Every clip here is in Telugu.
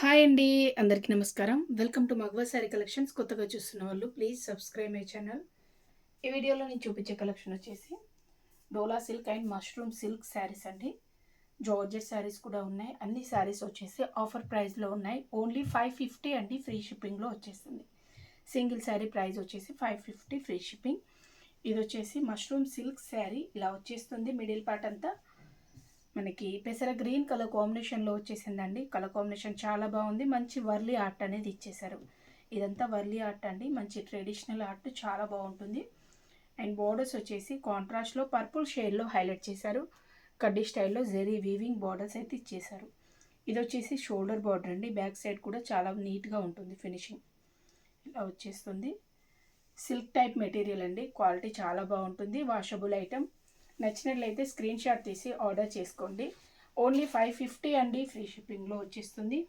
హాయ్ అండి అందరికీ నమస్కారం. వెల్కమ్ టు మగవా శారీ కలెక్షన్స్ కొత్తగా చూస్తున్న వాళ్ళు ప్లీజ్ సబ్స్క్రైబ్ మై ఛానల్ ఈ వీడియోలో నేను చూపించే కలెక్షన్ వచ్చేసి dola silk and mushroom silk sarees అండి. జార్జెట్ శారీస్ కూడా ఉన్నాయి. అన్ని శారీస్ వచ్చేసి ఆఫర్ ప్రైస్లో ఉన్నాయి. ఓన్లీ ఫైవ్ ఫిఫ్టీ అండి ఫ్రీ షిప్పింగ్లో వచ్చేస్తుంది సింగిల్ శారీ ప్రైస్ వచ్చేసి ఫైవ్ ఫిఫ్టీ ఫ్రీ షిప్పింగ్ ఇది వచ్చేసి మష్రూమ్ సిల్క్ శారీ ఇలా వచ్చేస్తుంది మిడిల్ పార్ట్ అంతా. మనకి పెసర గ్రీన్ కలర్ కాంబినేషన్లో వచ్చేసిందండి. కలర్ కాంబినేషన్ చాలా బాగుంది. మంచి వర్లీ ఆర్ట్ అనేది ఇచ్చేసారు ఇదంతా వర్లీ ఆర్ట్ అండి. మంచి ట్రెడిషనల్ ఆర్ట్. చాలా బాగుంటుంది. అండ్ బోర్డర్స్ వచ్చేసి కాంట్రాస్ట్లో పర్పుల్ షేడ్లో హైలైట్ చేశారు. కడ్డీ స్టైల్లో జెరీ వీవింగ్ బార్డర్స్ అయితే ఇచ్చేసారు ఇది వచ్చేసి షోల్డర్ బార్డర్ అండి. బ్యాక్ సైడ్ కూడా చాలా నీట్గా ఉంటుంది ఫినిషింగ్ ఇలా వచ్చేస్తుంది. సిల్క్ టైప్ మెటీరియల్ అండి. క్వాలిటీ చాలా బాగుంటుంది. వాషబుల్ ఐటమ్ నచ్చినట్లయితే స్క్రీన్ షాట్ తీసి ఆర్డర్ చేసుకోండి. ఓన్లీ ఫైవ్ ఫిఫ్టీ అండి ఫ్రీ షిప్పింగ్లో వచ్చేస్తుంది.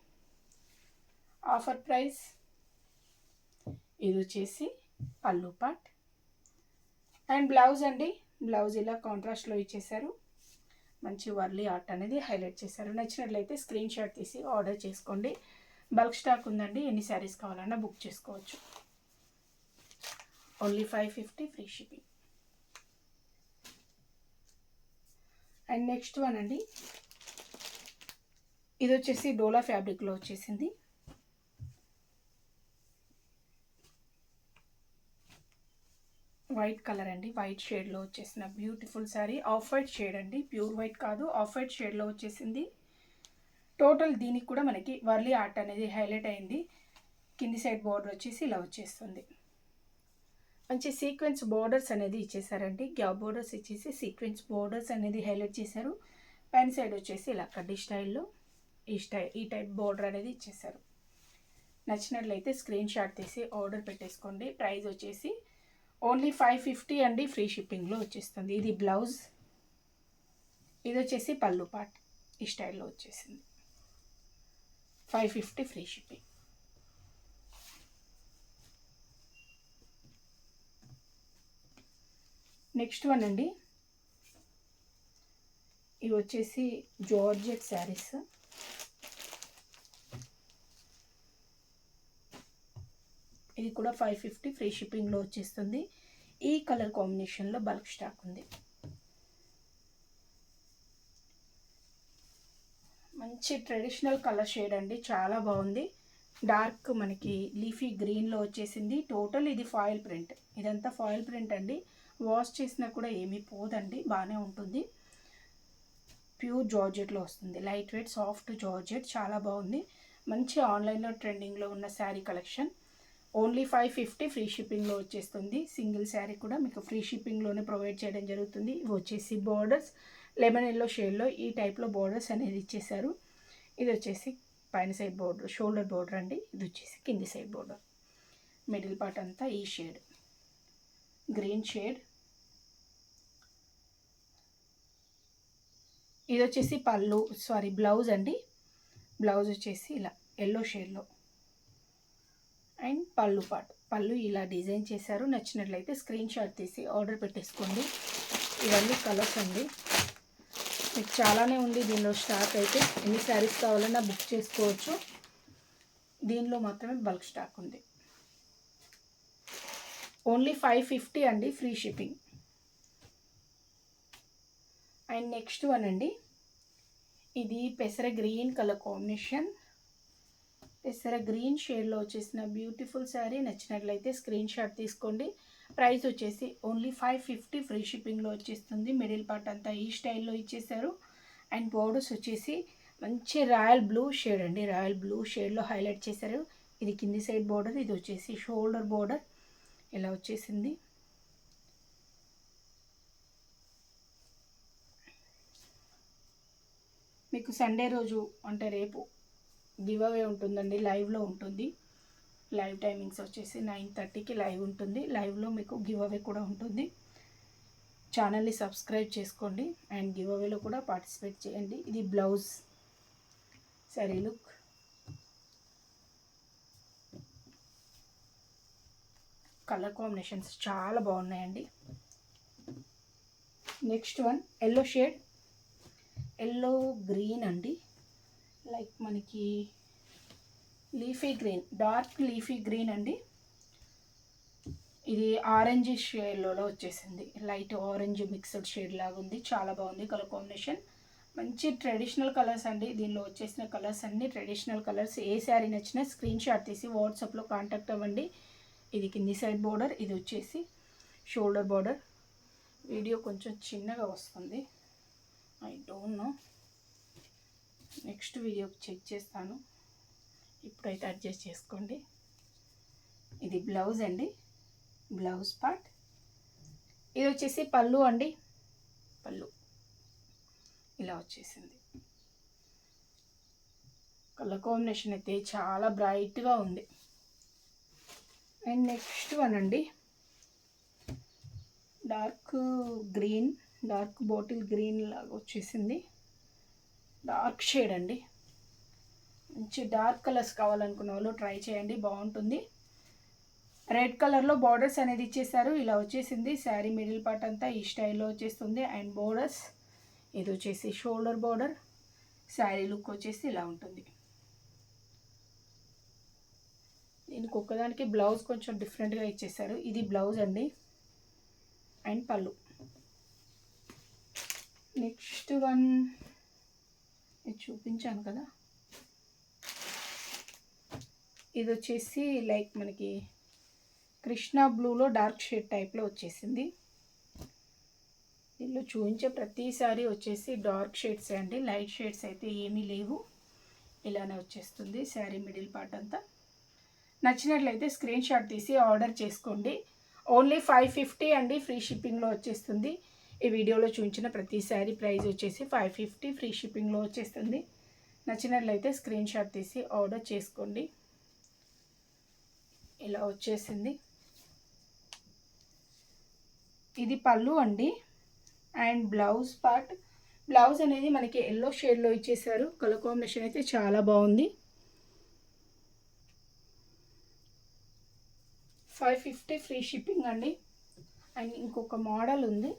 ఆఫర్ ప్రైస్ ఇది వచ్చేసి పళ్ళు పాట్. అండ్ బ్లౌజ్ అండి బ్లౌజ్ ఇలా కాంట్రాస్ట్లో ఇచ్చేసారు. మంచి వర్లీ ఆర్ట్ అనేది హైలైట్ చేశారు. నచ్చినట్లయితే స్క్రీన్ షాట్ తీసి ఆర్డర్ చేసుకోండి. బల్క్ స్టాక్ ఉందండి ఎన్ని శారీస్ కావాలన్నా బుక్ చేసుకోవచ్చు. Only five fifty free shipping. And next one అండి. ఇది వచ్చేసి డోలా ఫ్యాబ్రిక్లో వచ్చేసింది. వైట్ కలర్ అండి. వైట్ షేడ్లో వచ్చేసిన beautiful saree. Off white shade అండి. ప్యూర్ వైట్ కాదు. ఆఫ్ వైట్ షేడ్లో వచ్చేసింది. టోటల్ దీనికి కూడా మనకి వర్లీ ఆర్ట్ అనేది హైలైట్ అయింది. కింది సైడ్ బార్డర్ వచ్చేసి ఇలా వచ్చేస్తుంది. మంచి సీక్వెన్స్ బోర్డర్స్ అనేది ఇచ్చేసారండి. గ్యాప్ బోర్డర్స్ ఇచ్చేసి సీక్వెన్స్ బోర్డర్స్ అనేది హైలైట్ చేశారు. పైన సైడ్ వచ్చేసి ఇలా కడ్డీ స్టైల్లో ఈ స్టైల్ ఈ టైప్ బోర్డర్ అనేది ఇచ్చేసారు. నచ్చినట్లయితే స్క్రీన్ షాట్ తీసి ఆర్డర్ పెట్టేసుకోండి. ప్రైస్ వచ్చేసి ఓన్లీ ఫైవ్ ఫిఫ్టీ అండి. ఫ్రీ షిప్పింగ్లో వచ్చేస్తుంది. ఇది బ్లౌజ్ ఇది వచ్చేసి పళ్ళు పాట్. ఈ స్టైల్లో వచ్చేసింది. Five fifty free shipping next one అండి. ఇవి వచ్చేసి జార్జెట్ శారీస్. ఇది కూడా ఫైవ్ ఫిఫ్టీ ఫ్రీ షిప్పింగ్లో వచ్చేస్తుంది. ఈ కలర్ కాంబినేషన్లో బల్క్ స్టాక్ ఉంది. మంచి ట్రెడిషనల్ కలర్ షేడ్ అండి. చాలా బాగుంది. డార్క్ మనకి లీఫీ గ్రీన్లో వచ్చేసింది. టోటల్ ఇది ఫాయిల్ ప్రింట్. ఇదంతా ఫాయిల్ ప్రింట్ అండి. వాష్ చేసినా కూడా ఏమీ పోదండి బాగానే ఉంటుంది. ప్యూర్ జార్జెట్లో వస్తుంది. లైట్ వెయిట్ సాఫ్ట్ జార్జెట్ చాలా బాగుంది. మంచి ఆన్లైన్లో ట్రెండింగ్లో ఉన్న saree collection. Only five fifty free షిప్పింగ్లో వచ్చేస్తుంది. సింగిల్ శారీ కూడా మీకు ఫ్రీ షిప్పింగ్లోనే ప్రొవైడ్ చేయడం జరుగుతుంది. ఇవి వచ్చేసి బోర్డర్స్. లెమన్ ఎల్లో షేడ్లో ఈ టైప్లో బోర్డర్స్ అనేది ఇచ్చేసారు ఇది వచ్చేసి పైన సైడ్ బోర్డర్ షోల్డర్ బోర్డర్ అండి. ఇది వచ్చేసి కింది సైడ్ బోర్డర్. మిడిల్ పార్ట్ అంతా ఈ షేడ్. Green shade. ఇది వచ్చేసి పళ్ళు సారీ బ్లౌజ్ అండి. బ్లౌజ్ వచ్చేసి ఇలా ఎల్లో షేడ్లో అండ్ పళ్ళు పాటు. పళ్ళు ఇలా డిజైన్ చేశారు. నచ్చినట్లయితే స్క్రీన్ షాట్ తీసి ఆర్డర్ పెట్టేసుకోండి. ఇవన్నీ కలర్స్ అండి. మీకు చాలానే ఉంది దీనిలో స్టాక్ అయితే. ఎన్ని శారీస్ కావాలన్నా బుక్ చేసుకోవచ్చు. దీనిలో మాత్రమే బల్క్ స్టాక్ ఉంది. ఓన్లీ ఫైవ్ ఫిఫ్టీ అండి free shipping and next one అండి. ఇది పెసర గ్రీన్ కలర్ కాంబినేషన్. పెసర గ్రీన్ షేడ్లో వచ్చేసిన బ్యూటిఫుల్ శారీ. నచ్చినట్లయితే స్క్రీన్ షాట్ తీసుకోండి. ప్రైస్ వచ్చేసి ఓన్లీ ఫైవ్ ఫిఫ్టీ ఫ్రీ షిప్పింగ్లో వచ్చేస్తుంది. మిడిల్ పార్ట్ అంతా ఈ స్టైల్లో ఇచ్చేసారు అండ్ బోర్డర్స్ వచ్చేసి మంచి రాయల్ బ్లూ షేడ్ అండి. రాయల్ బ్లూ షేడ్లో హైలైట్ చేశారు. ఇది కింది సైడ్ బోర్డర్ ఇది వచ్చేసి షోల్డర్ బోర్డర్. ఇలా వచ్చేసింది. మీకు సండే రోజు అంటే రేపు గివ్ అవే ఉంటుందండి లైవ్లో ఉంటుంది. లైవ్ టైమింగ్స్ వచ్చేసి నైన్ థర్టీకి లైవ్ ఉంటుంది. లైవ్లో మీకు గివ్ అవే కూడా ఉంటుంది. ఛానల్ని సబ్స్క్రైబ్ చేసుకోండి అండ్ గివ్ అవేలో కూడా పార్టిసిపేట్ చేయండి. ఇది బ్లౌజ్ సరే లుక్ కలర్ కాంబినేషన్స్ చాలా బాగున్నాయండి. Next one yellow shade yellow green అండి. లైక్ మనకి leafy green dark leafy green అండి. ఇది ఆరెంజ్ షేడ్లో వచ్చేసింది. లైట్ ఆరెంజ్ మిక్స్డ్ షేడ్ లాగా ఉంది. చాలా బాగుంది కలర్ కాంబినేషన్. మంచి ట్రెడిషనల్ కలర్స్ అండి. దీనిలో వచ్చేసిన కలర్స్ అన్ని ట్రెడిషనల్ కలర్స్. ఏ శారీ నచ్చినా స్క్రీన్ షాట్ తీసి వాట్సాప్లో కాంటాక్ట్ అవ్వండి. ఇది కింది సైడ్ బోర్డర్ ఇది వచ్చేసి షోల్డర్ బోర్డర్. వీడియో కొంచెం చిన్నగా వస్తుంది. ఐ డోంట్ నో నెక్స్ట్ వీడియోకి చెక్ చేస్తాను. ఇప్పుడైతే అడ్జస్ట్ చేసుకోండి. ఇది బ్లౌజ్ అండి. బ్లౌజ్ పార్ట్ ఇది వచ్చేసి పళ్ళు అండి. పళ్ళు. ఇలా వచ్చేసింది. కలర్ కాంబినేషన్ అయితే చాలా బ్రైట్గా ఉంది. అండ్ నెక్స్ట్ వన్ అండి. Dark green dark bottle green లాగా వచ్చేసింది. డార్క్ షేడ్ అండి. మంచి డార్క్ కలర్స్ కావాలనుకున్న వాళ్ళు ట్రై చేయండి బాగుంటుంది. రెడ్ కలర్లో బార్డర్స్ అనేది ఇచ్చేసారు. ఇలా వచ్చేసింది. శారీ మిడిల్ పార్ట్ అంతా ఈ స్టైల్లో వచ్చేస్తుంది. అండ్ బోర్డర్స్ ఇది వచ్చేసి షోల్డర్ బార్డర్ శారీ లుక్ వచ్చేసి ఇలా ఉంటుంది. దీనికి ఒక్కదానికి బ్లౌజ్ కొంచెం డిఫరెంట్గా ఇచ్చేసారు. ఇది బ్లౌజ్ అండి. అండ్ పళ్ళు. నెక్స్ట్ వన్ ఇది చూపించాను కదా. ఇది వచ్చేసి లైక్ మనకి కృష్ణ బ్లూలో డార్క్ షేడ్ టైప్లో వచ్చేసింది. దీనిలో చూపించే ప్రతిసారి వచ్చేసి డార్క్ షేడ్స్ అండి. లైట్ షేడ్స్ అయితే ఏమీ లేవు. ఇలానే వచ్చేస్తుంది శారీ మిడిల్ పార్ట్ అంతా. నచ్చినట్లయితే స్క్రీన్ షాట్ తీసి ఆర్డర్ చేసుకోండి. ఓన్లీ ఫైవ్ ఫిఫ్టీ అండి. ఫ్రీ షిప్పింగ్లో వచ్చేస్తుంది. ఈ వీడియోలో చూపించిన ప్రతి శారీ ప్రైస్ వచ్చేసి ఫైవ్ ఫిఫ్టీ ఫ్రీ షిప్పింగ్లో వచ్చేస్తుంది. నచ్చినట్లయితే స్క్రీన్ షాట్ తీసి ఆర్డర్ చేసుకోండి. ఇలా వచ్చేసింది. ఇది పళ్ళు అండి. And blouse part. బ్లౌజ్ అనేది మనకి ఎల్లో షేడ్లో ఇచ్చేసారు. కలర్ కాంబినేషన్ అయితే చాలా బాగుంది. ఫైవ్ ఫిఫ్టీ ఫ్రీ షిప్పింగ్ అండి. అండ్ ఇంకొక మోడల్ ఉంది.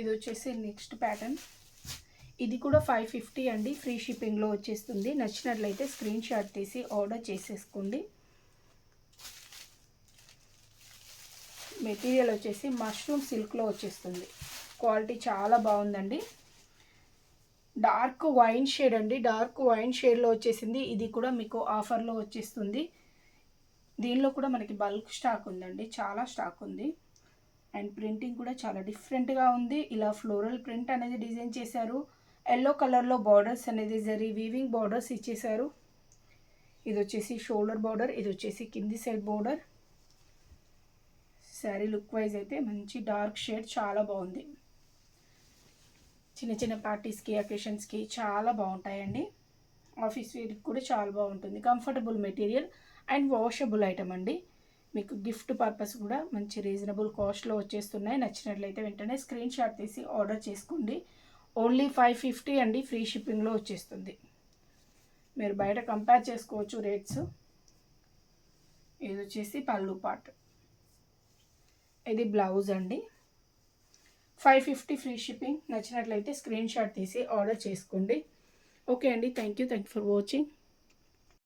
ఇది వచ్చేసి నెక్స్ట్ ప్యాటర్న్ ఇది కూడా ఫైవ్ ఫిఫ్టీ అండి. ఫ్రీ షిప్పింగ్లో వచ్చేస్తుంది. నచ్చినట్లయితే స్క్రీన్ షాట్ తీసి ఆర్డర్ చేసేసుకోండి. మెటీరియల్ వచ్చేసి మష్రూమ్ సిల్క్లో వచ్చేస్తుంది. క్వాలిటీ చాలా బాగుందండి. డార్క్ వైన్ షేడ్ అండి. డార్క్ వైన్ షేడ్లో వచ్చేసింది. ఇది కూడా మీకు ఆఫర్లో వచ్చేస్తుంది. దీనిలో కూడా మనకి బల్క్ స్టాక్ ఉందండి. చాలా స్టాక్ ఉంది. అండ్ ప్రింటింగ్ కూడా చాలా డిఫరెంట్గా ఉంది. ఇలా ఫ్లోరల్ ప్రింట్ అనేది డిజైన్ చేశారు. ఎల్లో కలర్లో బార్డర్స్ అనేది జరీ వీవింగ్ బార్డర్స్ ఇచ్చేసారు ఇది వచ్చేసి షోల్డర్ బార్డర్ ఇది వచ్చేసి కింది side border. Sari look wise అయితే మంచి డార్క్ షేడ్ చాలా బాగుంది. చిన్న చిన్న పార్టీస్కి అకేషన్స్కి చాలా బాగుంటాయండి. ఆఫీస్ వేర్కి కూడా చాలా బాగుంటుంది. Comfortable material and washable item అండి. మీకు గిఫ్ట్ పర్పస్ కూడా మంచి రీజనబుల్ కాస్ట్లో వచ్చేస్తున్నాయి. నచ్చినట్లయితే వెంటనే స్క్రీన్ షాట్ తీసి ఆర్డర్ చేసుకోండి. ఓన్లీ ఫైవ్ ఫిఫ్టీ అండి ఫ్రీ షిప్పింగ్లో వచ్చేస్తుంది. మీరు బయట కంపేర్ చేసుకోవచ్చు రేట్స్. ఇది వచ్చేసి పళ్ళు పాట్. ఇది బ్లౌజ్ అండి. Five fifty free shipping. నచ్చినట్లయితే స్క్రీన్ షాట్ తీసి ఆర్డర్ చేసుకోండి. ఓకే అండి thank you thank you for watching.